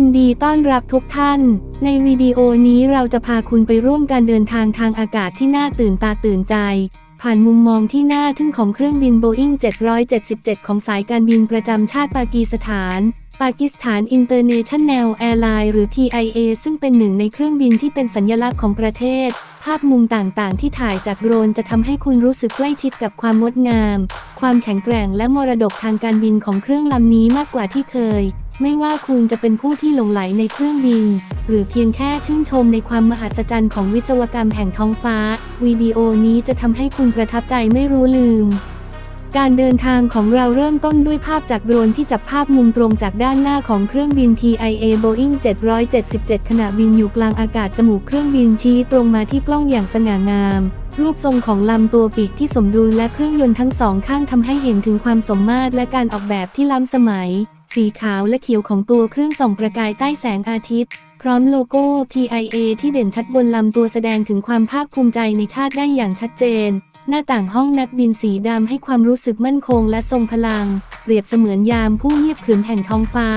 ินดีต้อนรับทุกท่าน ในวิดีโอนี้เราจะพาคุณไปร่วมการเดินทางทางอากาศที่น่าตื่นตาตื่นใจ ผ่านมุมมองที่น่าทึ่งของเครื่องบิน Boeing 777 ของสายการบินประจำชาติปากีสถาน ปากีสถาน International Airlines หรือ TIA ซึ่งเป็นหนึ่งในเครื่องบินที่เป็นสัญลักษณ์ของประเทศ ภาพมุมต่างๆ ที่ถ่ายจากโดรนจะทำให้คุณรู้สึกใกล้ชิดกับความงดงาม ความแข็งแกร่งและมรดกทางการบินของเครื่องลำนี้มากกว่าที่เคย ไม่ว่าคุณจะเป็นผู้ที่หลงไหลในเครื่องบิน หรือเพียงแค่ชื่นชมในความมหัศจรรย์ของวิศวกรรมแห่งท้องฟ้า วิดีโอนี้จะทำให้คุณประทับใจไม่รู้ลืม การเดินทางของเราเริ่มต้นด้วยภาพจากโดรนที่จับภาพมุมตรงจากด้านหน้าของเครื่องบิน TIA Boeing 777 ขณะบินอยู่กลางอากาศจมูกเครื่องบินชี้ตรงมาที่กล้องอย่างสง่างามรูปทรงของลำตัวปีกที่สมดุลและเครื่องยนต์ทั้งสองข้างทำให้เห็นถึงความสมมาตรและการออกแบบที่ล้ำสมัย สีขาวและเขียวของตัวเครื่องส่องประกายใต้แสงอาทิตย์ พร้อมโลโก้ TIA ที่เด่นชัดบนลำตัวแสดงถึงความภาคภูมิใจในชาติได้อย่างชัดเจน หน้าต่างห้องนักบินสีดำให้ความรู้สึกมั่นคงและทรงพลัง เปรียบเสมือนยามผู้เงียบขรึมแห่งท้องฟ้า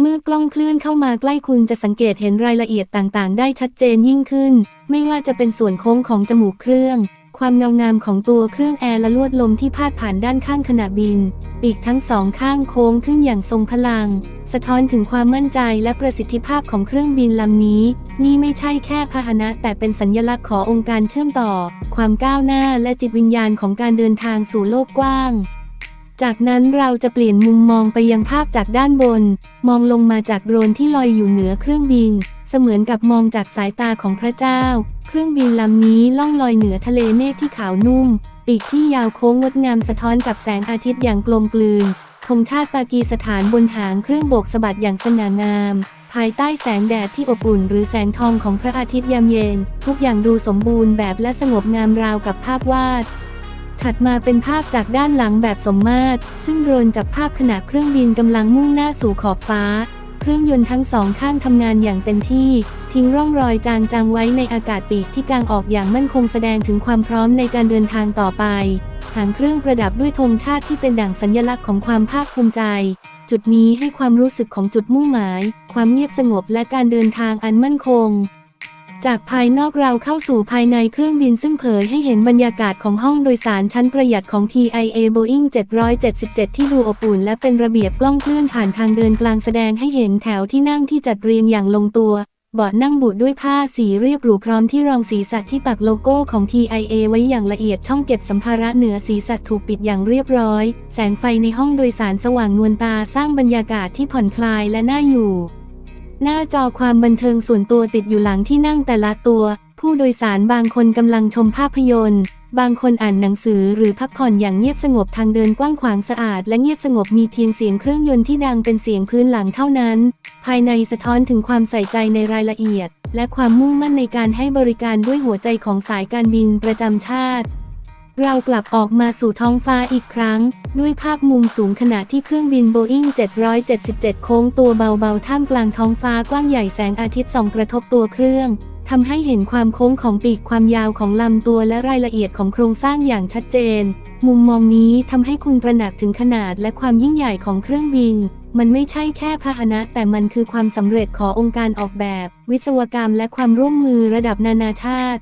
เมื่อกล้องเคลื่อนเข้ามาใกล้คุณจะสังเกตเห็นรายละเอียดต่างๆ ได้ชัดเจนยิ่งขึ้น ไม่ว่าจะเป็นส่วนโค้งของจมูกเครื่อง ความเงางามของตัวเครื่องแอร์และลวดลมที่พาดผ่านด้านข้างขณะบิน ปีกทั้งสองข้างโค้งขึ้นอย่างทรงพลัง สะท้อนถึงความมั่นใจและประสิทธิภาพของเครื่องบินลำนี้ นี่ไม่ใช่แค่พาหนะแต่เป็นสัญลักษณ์ขององค์การเชื่อมต่อ ความก้าวหน้าและจิตวิญญาณของการเดินทางสู่โลกกว้างจากนั้นเราจะเปลี่ยนมุมมองไปยังภาพจากด้านบน มองลงมาจากโดรนที่ลอยอยู่เหนือเครื่องบิน เสมือนกับมองจากสายตาของพระเจ้า เครื่องบินลำนี้ล่องลอยเหนือทะเลเมฆที่ขาวนุ่ม ปีกที่ยาวโค้งงดงามสะท้อนกับแสงอาทิตย์อย่างกลมกลืนธงชาติปากีสถานบนหางเครื่องโบกสะบัดอย่างสง่างาม ภายใต้แสงแดดที่อบอุ่นหรือแสงทองของพระอาทิตย์ยามเย็น ทุกอย่างดูสมบูรณ์แบบและสงบงามราวกับภาพวาดถัดมาเป็นภาพจากด้านหลังแบบสมมาตร ซึ่งโดรนจับภาพขณะเครื่องบินกำลังมุ่งหน้าสู่ขอบฟ้า เครื่องยนต์ทั้งสองข้างทำงานอย่างเต็มที่ ทิ้งร่องรอยจางๆไว้ในอากาศปีกที่กางออกอย่างมั่นคงแสดงถึงความพร้อมในการเดินทางต่อไป หางเครื่องประดับด้วยธงชาติที่เป็นด่างสัญลักษณ์ของความภาคภูมิใจ จุดนี้ให้ความรู้สึกของจุดมุ่งหมาย ความเงียบสงบและการเดินทางอันมั่นคง จากภายนอกเราเข้าสู่ภายในเครื่องบินซึ่งเผยให้เห็นบรรยากาศของห้องโดยสารชั้นประหยัดของ TIA Boeing 777 ที่ดูอบอุ่นและเป็นระเบียบกล้องเคลื่อนผ่านทางเดินกลางแสดงให้เห็นแถวที่นั่งที่จัดเรียงอย่างลงตัว เบาะนั่งบุด้วยผ้าสีเรียบหรูพร้อมที่รองศีรษะที่ปักโลโก้ของ TIA ไว้อย่างละเอียดช่องเก็บสัมภาระเหนือศีรษะถูกปิดอย่างเรียบร้อย แสงไฟในห้องโดยสารสว่างนวลตาสร้างบรรยากาศที่ผ่อนคลายและน่าอยู่ หน้าจอความบันเทิงส่วนตัวติดอยู่หลังที่นั่งแต่ละตัว ผู้โดยสารบางคนกำลังชมภาพยนตร์ บางคนอ่านหนังสือหรือพักผ่อนอย่างเงียบสงบทางเดินกว้างขวางสะอาด และเงียบสงบมีเพียงเสียงเครื่องยนต์ที่ดังเป็นเสียงพื้นหลังเท่านั้น ภายในสะท้อนถึงความใส่ใจในรายละเอียด และความมุ่งมั่นในการให้บริการด้วยหัวใจของสายการบินประจำชาติ เรากลับออกมาสู่ท้องฟ้าอีกครั้ง ด้วยภาพมุมสูงขณะที่เครื่องบิน Boeing 777 โค้งตัวเบาๆ ท่ามกลางท้องฟ้ากว้างใหญ่แสงอาทิตย์ส่องกระทบตัวเครื่องทำให้เห็นความโค้งของปีกความยาวของลำตัวและรายละเอียดของโครงสร้างอย่างชัดเจน มุมมองนี้ทำให้คุณตระหนักถึงขนาดและความยิ่งใหญ่ของเครื่องบิน มันไม่ใช่แค่พาหนะ แต่มันคือความสำเร็จขององค์การออกแบบ วิศวกรรมและความร่วมมือระดับนานาชาติ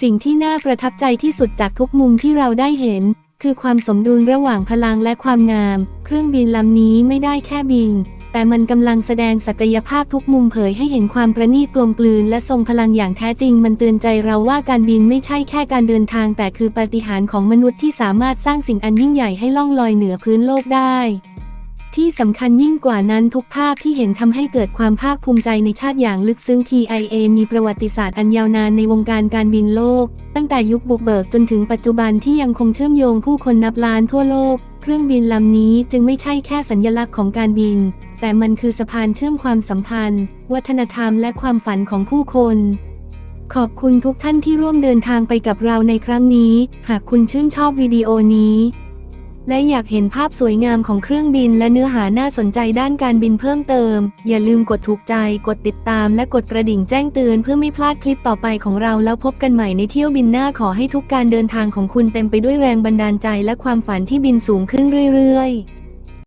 สิ่งที่น่าประทับใจที่สุดจากทุกมุมที่เราได้เห็น คือความสมดุลระหว่างพลังและความงาม เครื่องบินลำนี้ไม่ได้แค่บิน แต่มันกำลังแสดงศักยภาพทุกมุมเผยให้เห็นความประณีตกลมกลืน และทรงพลังอย่างแท้จริง มันเตือนใจเราว่าการบินไม่ใช่แค่การเดินทาง แต่คือปาฏิหาริย์ของมนุษย์ที่สามารถสร้างสิ่งอันยิ่งใหญ่ให้ล่องลอยเหนือพื้นโลกได้ ที่สำคัญยิ่งกว่านั้นทุกภาพที่เห็นทำให้เกิดความภาคภูมิใจในชาติอย่างลึกซึ้ง TIA มีประวัติศาสตร์อันยาวนานในวงการการบินโลก ตั้งแต่ยุคบุกเบิกจนถึงปัจจุบันที่ยังคงเชื่อมโยงผู้คนนับล้านทั่วโลก เครื่องบินลำนี้จึงไม่ใช่แค่สัญลักษณ์ของการบิน แต่มันคือสะพานเชื่อมความสัมพันธ์ วัฒนธรรมและความฝันของผู้คนขอบคุณทุกท่านที่ร่วมเดินทางไปกับเราในครั้งนี้ หากคุณชื่นชอบวิดีโอนี้ และอยากเห็นภาพสวยงามของเครื่องบินและเนื้อหาน่าสนใจด้านการบินเพิ่มเติม อย่าลืมกดถูกใจ กดติดตาม และกดกระดิ่งแจ้งเตือนเพื่อไม่พลาดคลิปต่อไปของเราแล้วพบกันใหม่ในเที่ยวบินหน้าขอให้ทุกการเดินทางของคุณเต็มไปด้วยแรงบันดาลใจและความฝันที่บินสูงขึ้นเรื่อยๆ